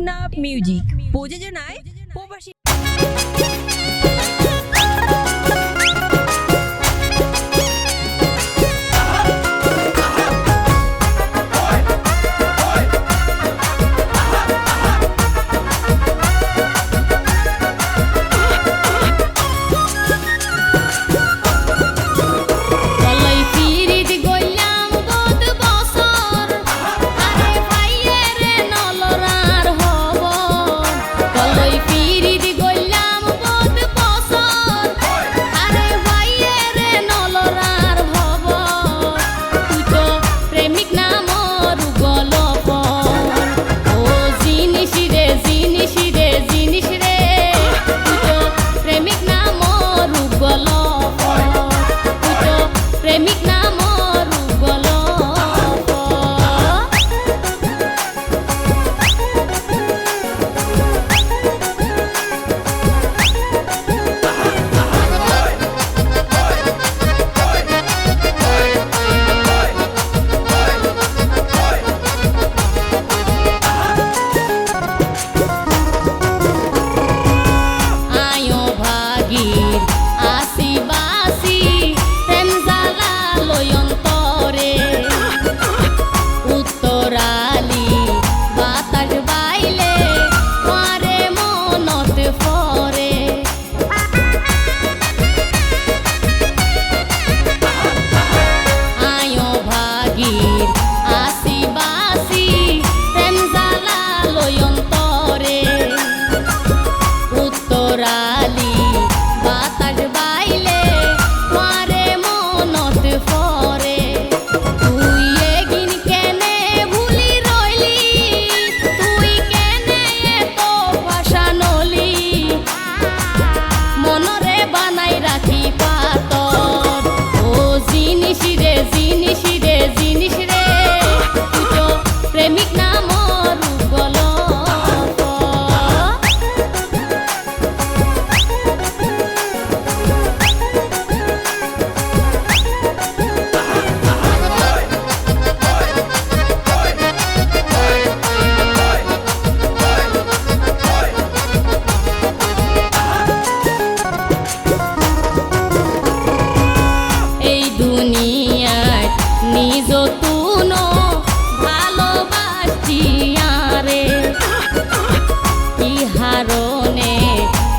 Teknaf music প্রযোজনায় প্রবাসী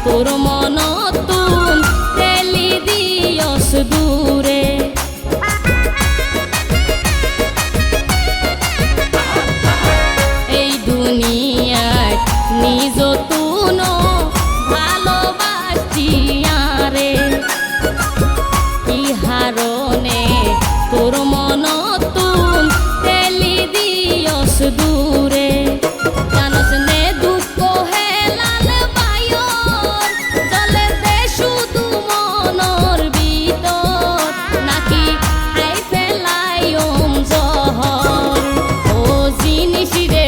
তোর Felicidade.